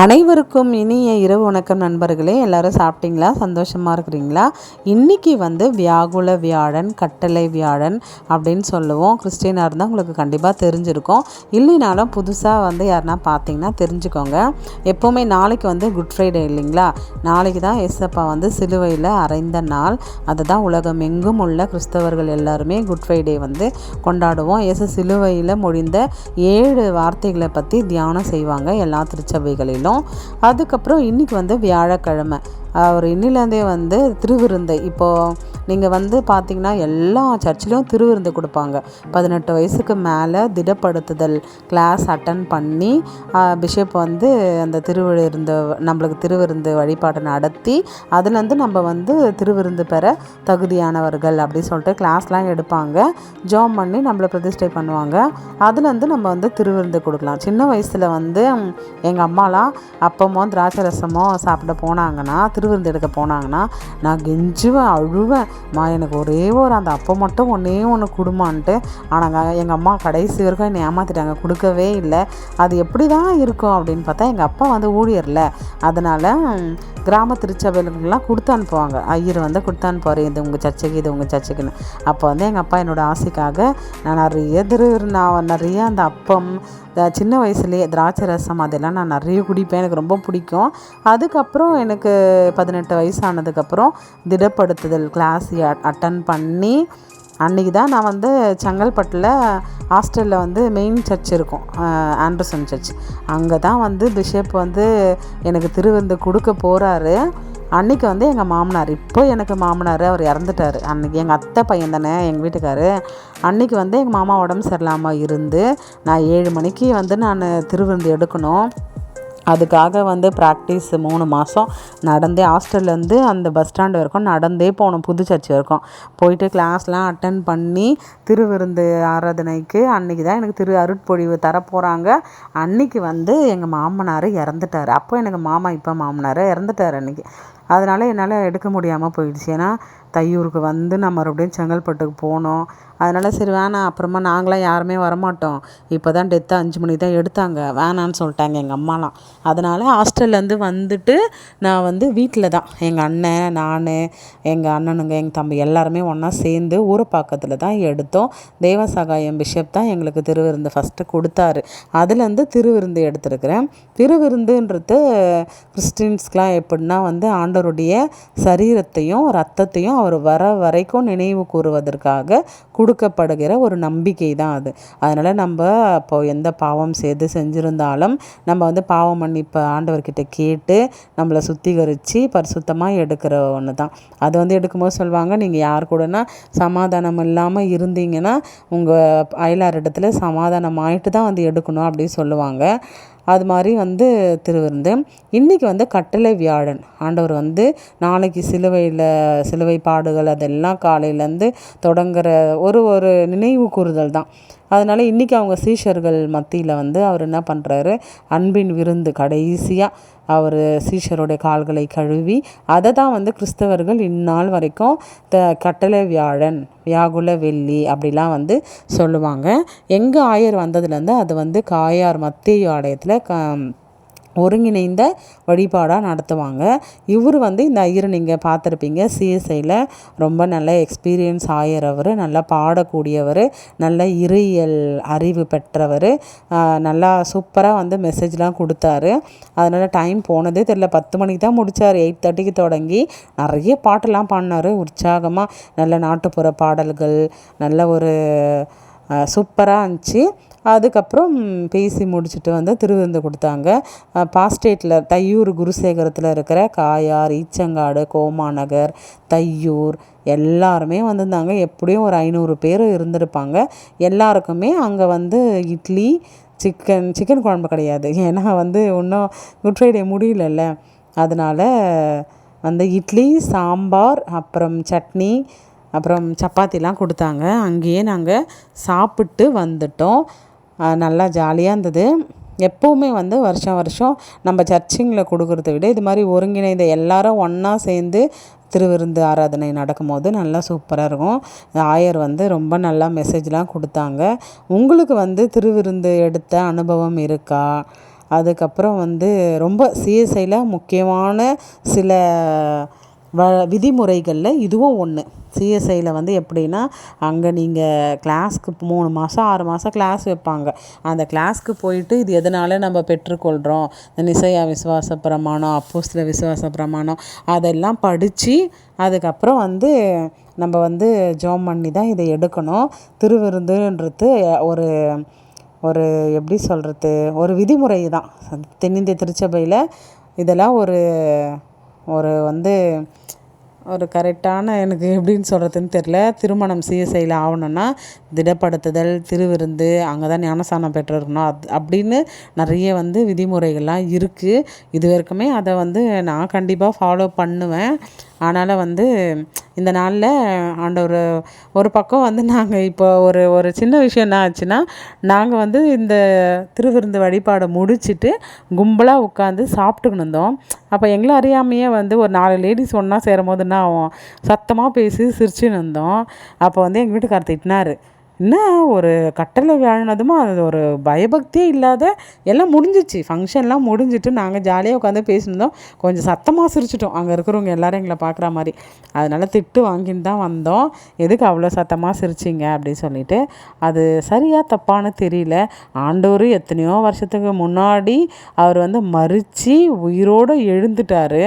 அனைவருக்கும் இனிய இரவு வணக்கம் நண்பர்களே எல்லாரும் சாப்பிட்டீங்களா? சந்தோஷமாக இருக்கிறீங்களா? இன்றைக்கி வந்து வியாகுல வியாழன் கட்டளை வியாழன் அப்படின்னு சொல்லுவோம். கிறிஸ்டியனாக இருந்தால் உங்களுக்கு கண்டிப்பாக தெரிஞ்சிருக்கும். இல்லைனாலும் புதுசாக வந்து யாருன்னா பார்த்தீங்கன்னா தெரிஞ்சுக்கோங்க. எப்போவுமே நாளைக்கு வந்து குட் ஃப்ரைடே இல்லைங்களா? நாளைக்கு தான் எஸ்எப்பா வந்து சிலுவையில் அறைந்த நாள். அதுதான் உலகம் எங்கும் உள்ள கிறிஸ்தவர்கள் எல்லாருமே குட் ஃப்ரைடே வந்து கொண்டாடுவோம். எஸ் சிலுவையில் முடிந்த ஏழு வார்த்தைகளை பற்றி தியானம் செய்வாங்க எல்லா திருச்சபைகளிலும். அதுக்கப்புறம் இன்றைக்கி வந்து வியாழக்கிழமை. அவர் இன்னிலேருந்தே வந்து திருவிருந்தை. இப்போது நீங்கள் வந்து பார்த்தீங்கன்னா எல்லா சர்ச்சிலையும் திருவிருந்து கொடுப்பாங்க. பதினெட்டு வயசுக்கு மேலே திடப்படுத்துதல் கிளாஸ் அட்டன் பண்ணி பிஷப் வந்து அந்த திருவிருந்து நம்மளுக்கு திருவிருந்து வழிபாட்டை நடத்தி அதுலேருந்து நம்ம வந்து திருவிருந்து பெற தகுதியானவர்கள் அப்படின்னு சொல்லிட்டு கிளாஸ்லாம் எடுப்பாங்க. ஜாம் பண்ணி நம்மளை பிரதிஷ்டை பண்ணுவாங்க. அதுலேருந்து நம்ம வந்து திருவிருந்து கொடுக்கலாம். சின்ன வயசில் வந்து எங்கள் அம்மாலாம் அப்பமோ திராட்சை ரசமோ சாப்பிட போனாங்கன்னா திருவிருந்து எடுக்க போனாங்கன்னா நான் கெஞ்சுவேன் அழுவேன். மா எனக்கு ஒரே ஒரு அந்த அப்போ மட்டும் ஒன்றே ஒன்று கொடுமான்ட்டு. ஆனால் எங்கள் அம்மா கடைசி வரைக்கும் என்னை ஏமாற்றிட்டாங்க கொடுக்கவே இல்லை. அது எப்படி தான் இருக்கும் அப்படின்னு பார்த்தா எங்கள் அப்பா வந்து ஊழியரில். அதனால் கிராம திருச்சபைகளுக்கெல்லாம் கொடுத்து அனுப்புவாங்க. ஐயர் வந்து கொடுத்து அனுப்புவார். இது உங்கள் சர்ச்சைக்கு இது உங்கள் சர்ச்சைக்குன்னு. அப்போ வந்து எங்கள் அப்பா என்னோடய ஆசைக்காக நான் நிறைய திரு நான் நிறைய அந்த அப்பம் சின்ன வயசுலேயே திராட்சை ரசம் அதெல்லாம் நான் நிறைய குடிப்பேன். எனக்கு ரொம்ப பிடிக்கும். அதுக்கப்புறம் எனக்கு பதினெட்டு வயசானதுக்கப்புறம் திடப்படுத்துதல் கிளாஸ் அட்டன் பண்ணி அன்றைக்கி தான் நான் வந்து செங்கல்பட்டில் ஹாஸ்டலில் வந்து மெயின் சர்ச் இருக்கும். ஆண்டர்சன் சர்ச் அங்கே தான் வந்து பிஷப் வந்து எனக்கு திருவிருந்து கொடுக்க போகிறாரு அன்றைக்கி வந்து எங்கள் மாமனார் இப்போ எனக்கு மாமனார் அவர் இறந்துட்டார். அன்றைக்கி எங்கள் அத்தை பையன் தானே எங்கள் வீட்டுக்காரு. அன்றைக்கி வந்து எங்கள் மாமா உடம்பு சரியில்லாமல் இருந்து நான் ஏழு மணிக்கு வந்து நான் திருவிருந்து எடுக்கணும். அதுக்காக வந்து ப்ராக்டிஸ் மூணு மாதம் நடந்தே ஹாஸ்டல்லேருந்து அந்த பஸ் ஸ்டாண்டு வரைக்கும் நடந்தே போகணும் புது சர்ச் வரைக்கும். போயிட்டு கிளாஸ்லாம் அட்டன் பண்ணி திருவிருந்து ஆராதனைக்கு அன்றைக்கி தான் எனக்கு திரு அருட்பொழிவு தரப்போகிறாங்க அன்றைக்கி வந்து எங்கள் மாமனார் இறந்துட்டார். அப்போ எனக்கு மாமா இப்போ மாமனார் இறந்துட்டார் அன்றைக்கி அதனால் என்னால் எடுக்க முடியாமல் போயிடுச்சு. ஏன்னா தையூருக்கு வந்து நான் மறுபடியும் செங்கல்பட்டுக்கு போனோம். அதனால் சரி வேணாம். அப்புறமா நாங்களாம் யாருமே வரமாட்டோம். இப்போ தான் டெத்து அஞ்சு மணிக்கு தான் எடுத்தாங்க. வேணான்னு சொல்லிட்டாங்க எங்கள் அம்மாலாம். அதனால் ஹாஸ்டல்லேருந்து வந்துட்டு நான் வந்து வீட்டில் தான். எங்கள் அண்ணன் நான் எங்கள் அண்ணனுங்க எங்கள் தம்பி எல்லாருமே ஒன்றா சேர்ந்து ஊரப்பாக்கத்தில் தான் எடுத்தோம். தேவசகாயம் பிஷப் தான் எங்களுக்கு திருவிருந்து ஃபஸ்ட்டு கொடுத்தாரு. அதுலேருந்து திருவிருந்து எடுத்திருக்கிறேன். திருவிருந்துன்றது கிறிஸ்டின்ஸ்க்கெலாம் எப்படின்னா வந்து ஆண்டவருடைய சரீரத்தையும் ரத்தத்தையும் அவர் வர வரைக்கும் நினைவு கூறுவதற்காக கொடுக்கப்படுகிற ஒரு நம்பிக்கை தான் அது. அதனால் நம்ம இப்போ எந்த பாவம் செய்து செஞ்சுருந்தாலும் நம்ம வந்து பாவம் மன்னிப்பு ஆண்டவர்கிட்ட கேட்டு நம்மளை சுத்திகரித்து பரிசுத்தமாக எடுக்கிற ஒன்று தான் அது வந்து எடுக்கும்போது சொல்லுவாங்க நீங்கள் யார் கூடனா சமாதானம் இல்லாமல் இருந்தீங்கன்னா உங்கள் அயலார் இடத்துல சமாதானம் ஆகிட்டு தான் வந்து எடுக்கணும் அப்படின்னு சொல்லுவாங்க. அது மாதிரி வந்து திருவிருந்து. இன்றைக்கி வந்து கட்டளை வியாழன். ஆண்டவர் வந்து நாளைக்கு சிலுவையில் சிலுவை பாடுகள் அதெல்லாம் காலையிலேருந்து தொடங்குற ஒரு ஒரு நினைவு கூறுதல் தான். அதனால் இன்றைக்கி அவங்க சீஷர்கள் மத்தியில் வந்து அவர் என்ன பண்ணுறாரு அன்பின் விருந்து கடைசியாக அவர் சீஷருடைய கால்களை கழுவி அதை தான் வந்து கிறிஸ்தவர்கள் இந்நாள் வரைக்கும் த கட்டளை வியாழன் வியாகுல வெள்ளி அப்படிலாம் வந்து சொல்லுவாங்க. எங்கள் ஆயர் வந்ததுலேருந்து அது வந்து காயார் மத்திய ஆலயத்தில் க ஒருங்கிணைந்த வழிபாடாக நடத்துவாங்க. இவர் வந்து இந்த ஐயர் நீங்கள் பார்த்துருப்பீங்க. சிஎஸ்ஐயில் ரொம்ப நல்ல எக்ஸ்பீரியன்ஸ் ஆகிறவர் நல்லா பாடக்கூடியவர் நல்ல இறையியல் அறிவு பெற்றவர் நல்லா சூப்பராக வந்து மெசேஜ்லாம் கொடுத்தாரு. அதனால் டைம் போனதே தெரில. பத்து மணிக்கு தான் முடித்தார் எயிட் தேர்ட்டிக்கு தொடங்கி நிறைய பாட்டெல்லாம் பாடினார். உற்சாகமாக நல்ல நாட்டுப்புற பாடல்கள் நல்ல ஒரு சூப்பராக இருந்துச்சு. அதுக்கப்புறம் பேசி முடிச்சுட்டு வந்து திருவிருந்து கொடுத்தாங்க. பாஸ்டேட்டில் தையூர் குருசேகரத்தில் இருக்கிற காயார் ஈச்சங்காடு கோமாநகர் தையூர் எல்லாருமே வந்திருந்தாங்க. எப்படியும் ஒரு ஐநூறு பேர் இருந்திருப்பாங்க. எல்லாருக்குமே அங்கே வந்து இட்லி சிக்கன் சிக்கன் குழம்பு கிடையாது. ஏன்னா வந்து இன்னும் குட் ஃப்ரைடே முடியலல்ல. அதனால் வந்து இட்லி சாம்பார் அப்புறம் சட்னி அப்புறம் சப்பாத்திலாம் கொடுத்தாங்க. அங்கேயே நாங்கள் சாப்பிட்டு வந்துட்டோம். நல்லா ஜாலியாக இருந்தது. எப்போவுமே வந்து வருஷம் வருஷம் நம்ம சர்ச்சிங்கில் கொடுக்குறத விட இது மாதிரி ஒருங்கிணைந்த எல்லாரும் ஒன்றா சேர்ந்து திருவிருந்து ஆராதனை நடக்கும்போது நல்லா சூப்பராக இருக்கும். ஆயர் வந்து ரொம்ப நல்லா மெசேஜ்லாம் கொடுத்தாங்க. உங்களுக்கு வந்து திருவிருந்து எடுத்த அனுபவம் இருக்கா? அதுக்கப்புறம் வந்து ரொம்ப சிஎஸ்ஐயில் முக்கியமான சில வ விதிமுறைகளில் இதுவும் ஒன்று சிஎஸ்ஐயில் வந்து எப்படின்னா அங்கே நீங்கள் கிளாஸ்க்கு மூணு மாதம் ஆறு மாதம் கிளாஸ் வைப்பாங்க. அந்த கிளாஸ்க்கு போயிட்டு இது எதனால் நம்ம பெற்றுக்கொள்கிறோம் இந்த நிசையா விசுவாச பிரமாணம் அப்போஸ்தல விசுவாச பிரமாணம் அதெல்லாம் படித்து அதுக்கப்புறம் வந்து நம்ம வந்து ஜோம் பண்ணி தான் இதை எடுக்கணும். திருவிருந்துன்றது ஒரு ஒரு எப்படி சொல்கிறது ஒரு விதிமுறை தான். தென்னிந்திய திருச்சபையில் இதெல்லாம் ஒரு ஒரு வந்து ஒரு கரெக்டான எனக்கு எப்படின்னு சொல்கிறதுன்னு தெரில திருமணம் சிஎஸ்ஐயில் ஆகணுன்னா திடப்படுத்துதல் திருவிருந்து அங்கே தான் ஞானசானம் பெற்றிருக்கணும். அது அப்படின்னு நிறைய வந்து விதிமுறைகள்லாம் இருக்குது இது வரைக்குமே அதை வந்து நான் கண்டிப்பாக ஃபாலோ பண்ணுவேன். அதனால் வந்து இந்த நாளில் ஆண்டவர் ஒரு பக்கம் வந்து நாங்கள் இப்போ ஒரு ஒரு சின்ன விஷயம் என்ன ஆச்சுன்னா நாங்கள் வந்து இந்த திருவிருந்து வழிபாடை முடிச்சுட்டு கும்பலாக உட்காந்து சாப்பிட்டுக்கின்னு இருந்தோம். அப்போ எங்களை அறியாமையே வந்து ஒரு நாலு லேடிஸ் ஒன்றா சேரும் போது என்ன ஆகும்? சத்தமாக பேசி சிரிச்சுன்னு இருந்தோம். அப்போ வந்து எங்கள் வீட்டுக்காரர் திட்டினார். என்ன ஒரு கட்டளை வியாழனதுமா அது ஒரு பயபக்தியே இல்லாத எல்லாம் முடிஞ்சிச்சு. ஃபங்க்ஷன்லாம் முடிஞ்சிட்டு நாங்கள் ஜாலியாக உட்காந்து பேசியிருந்தோம் கொஞ்சம் சத்தமாக சிரிச்சிட்டோம். அங்கே இருக்கிறவங்க எல்லோரும் எங்களை பார்க்குற மாதிரி. அதனால் திட்டு வாங்கின்னு தான் வந்தோம். எதுக்கு அவ்வளோ சத்தமாக சிரிச்சிங்க? அப்படின்னு சொல்லிட்டு அது சரியாக தப்பான்னு தெரியல. ஆண்டவர் எத்தனையோ வருஷத்துக்கு முன்னாடி அவர் வந்து மறித்து உயிரோடு எழுந்துட்டார்.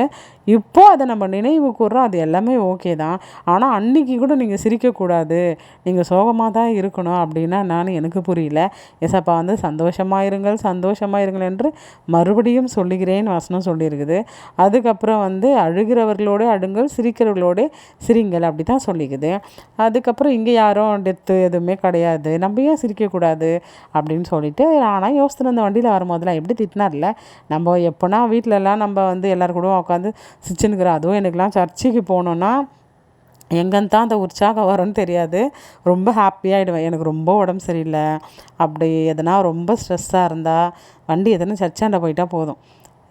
இப்போ அதை நம்ம நினைவு கூறுறோம் அது எல்லாமே ஓகே தான். ஆனால் அன்றைக்கி கூட நீங்கள் சிரிக்கக்கூடாது. நீங்கள் சோகமாக தான் இருக்கணும் அப்படின்னா நான் எனக்கு புரியல. எசப்பா வந்து சந்தோஷமாக இருங்கள் சந்தோஷமாக இருங்கள் என்று மறுபடியும் சொல்லுகிறேன் வசனம் சொல்லியிருக்குது. அதுக்கப்புறம் வந்து அழுகிறவர்களோடு அழுங்கள் சிரிக்கிறவர்களோடு சிரிங்கள் அப்படி தான் சொல்லிக்குது. அதுக்கப்புறம் இங்கே யாரும் டெத்து எதுவுமே கிடையாது. நம்ம ஏன் சிரிக்கக்கூடாது அப்படின்னு சொல்லிட்டு ஆனால் யோசித்து அந்த வண்டியில் வரும்போதெல்லாம் எப்படி திட்டினார்ல? நம்ம எப்போனா வீட்டிலலாம் நம்ம வந்து எல்லோரும் கூட உட்காந்து சிரிச்சுன்னுக்குறேன் அதுவும் எனக்குலாம் சர்ச்சுக்கு போனோன்னா எங்கேருந்து தான் அந்த உற்சாகம் வரும்னு தெரியாது. ரொம்ப ஹாப்பியாகிடுவேன் எனக்கு ரொம்ப உடம்பு சரியில்லை. அப்படி எதனா ரொம்ப ஸ்ட்ரெஸ்ஸாக இருந்தால் வண்டி எதனா சர்ச்சாண்ட போயிட்டால் போதும்.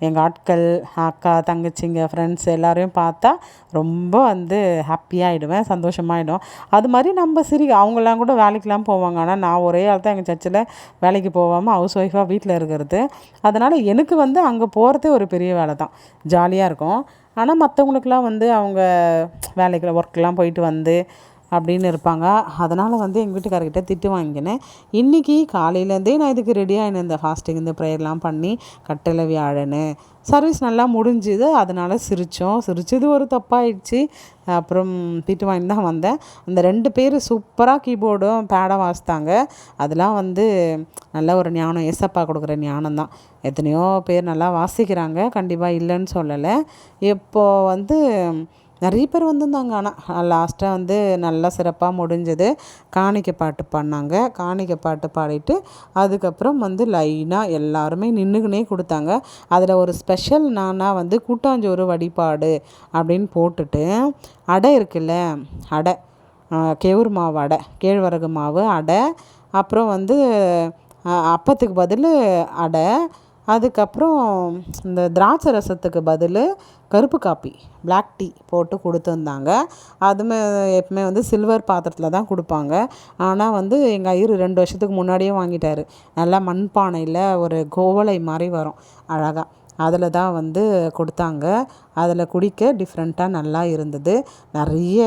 எங்கள் ஆட்கள் அக்கா தங்கச்சிங்க ஃப்ரெண்ட்ஸ் எல்லோரையும் பார்த்தா ரொம்ப வந்து ஹாப்பியாகிடுவேன் சந்தோஷமாகிடும் அது மாதிரி நம்ம சிரி அவங்களாம் கூட வேலைக்கெலாம் போவாங்க. ஆனால் நான் ஒரே ஆள் தான் எங்கள் சர்ச்சில் வேலைக்கு போகாமல் ஹவுஸ் ஒய்ஃபாக வீட்டில் இருக்கிறது. அதனால் எனக்கு வந்து அங்கே போகிறதே ஒரு பெரிய வேலை தான். ஜாலியாக இருக்கும். ஆனால் மற்றவங்களுக்குலாம் வந்து அவங்க வேலைக்கு ஒர்க்கெலாம் போயிட்டு வந்து அப்படின்னு இருப்பாங்க. அதனால் வந்து எங்கள் வீட்டுக்காரர்கிட்ட திட்டு வாங்கினேன். இன்றைக்கி காலையிலேருந்தே நான் இதுக்கு ரெடியாக இந்த ஃபாஸ்டிங் இந்த ப்ரேயர்லாம் பண்ணி கட்டளை வியாழனு சர்வீஸ் நல்லா முடிஞ்சுது. அதனால் சிரித்தோம் சிரித்தது ஒரு தப்பாயிடுச்சு. அப்புறம் திட்டு வாங்கி தான் வந்தேன். அந்த ரெண்டு பேர் சூப்பராக கீபோர்டும் பேடை வாசித்தாங்க. அதெல்லாம் வந்து நல்ல ஒரு ஞானம். ஏசப்பா கொடுக்குற ஞானம் தான். எத்தனையோ பேர் நல்லா வாசிக்கிறாங்க. கண்டிப்பாக இல்லைன்னு சொல்லலை. இப்போது வந்து நிறைய பேர் வந்திருந்தாங்க ஆனால் லாஸ்ட்டாக வந்து நல்லா சிறப்பாக முடிஞ்சது. காணிக்க பாட்டு பாடினாங்க. காணிக்க பாட்டு பாடிட்டு அதுக்கப்புறம் வந்து லைனாக எல்லாருமே நின்றுக்குனே கொடுத்தாங்க. அதில் ஒரு ஸ்பெஷல் நானாக வந்து கூட்டாஞ்சோறு வழிபாடு அப்படின்னு போட்டுட்டு அடை இருக்குல்ல அடை கேவுர் மாவு அடை கேழ்வரகு மாவு அடை அப்புறம் வந்து அப்பத்துக்கு பதில் அடை அதுக்கப்புறம் இந்த திராட்சை ரசத்துக்கு பதில் கருப்பு காப்பி பிளாக் டீ போட்டு கொடுத்துருந்தாங்க. அதுமே எப்பவுமே வந்து சில்வர் பாத்திரத்தில் தான் கொடுப்பாங்க. ஆனால் வந்து எங்கள் ஐயர் ரெண்டு வருஷத்துக்கு முன்னாடியே வாங்கிட்டார். நல்லா மண்பானையில் ஒரு கோவலை மாதிரி வரும் அழகாக அதில் தான் வந்து கொடுத்தாங்க. அதில் குடிக்க டிஃப்ரெண்ட்டாக நல்லா இருந்தது. நிறைய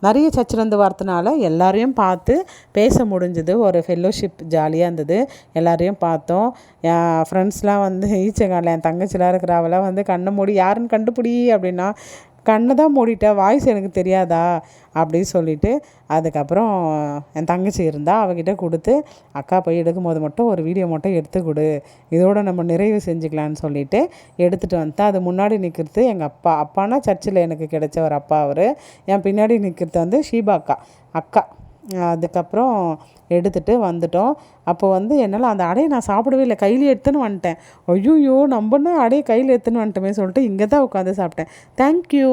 நிறைய சச்சிலேருந்து வார்த்தனால எல்லாரையும் பார்த்து பேச முடிஞ்சுது. ஒரு ஃபெல்லோஷிப் ஜாலியாக இருந்தது. எல்லாரையும் பார்த்தோம். என் ஃப்ரெண்ட்ஸ்லாம் வந்து ஈச்சங்காலில் என் தங்கச்சிலாம் இருக்கிறாவெல்லாம் வந்து கண்ணை மூடி யாருன்னு கண்டுபிடி அப்படின்னா கண்ணை தான் மூடிட்டேன் வாய்ஸ் எனக்கு தெரியாதா? அப்படின்னு சொல்லிவிட்டு அதுக்கப்புறம் என் தங்கச்சி இருந்தால் அவகிட்ட கொடுத்து அக்கா போய் எடுக்கும் போது மட்டும் ஒரு வீடியோ மட்டும் எடுத்து கொடு. இதோடு நம்ம நிறைவு செஞ்சுக்கலான்னு சொல்லிவிட்டு எடுத்துகிட்டு வந்துட்டா. அது முன்னாடி நிற்கிறது எங்கள் அப்பா. அப்பானா சர்ச்சில் எனக்கு கிடைச்ச ஒரு அப்பா அவர். என் பின்னாடி நிற்கிறது வந்து ஷீபா அக்கா. அக்கா. அதுக்கப்புறம் எடுத்துகிட்டு வந்துட்டோம். அப்போ வந்து என்னால் அந்த அடையை நான் சாப்பிடவே இல்லை. கையில் எடுத்துன்னு வந்துட்டேன். ஐயோயோ நம்மன்னு அடையை கையில் எடுத்துன்னு வந்துட்டோமே சொல்லிட்டு இங்கே தான் உட்காந்து சாப்பிட்டேன் தேங்க்யூ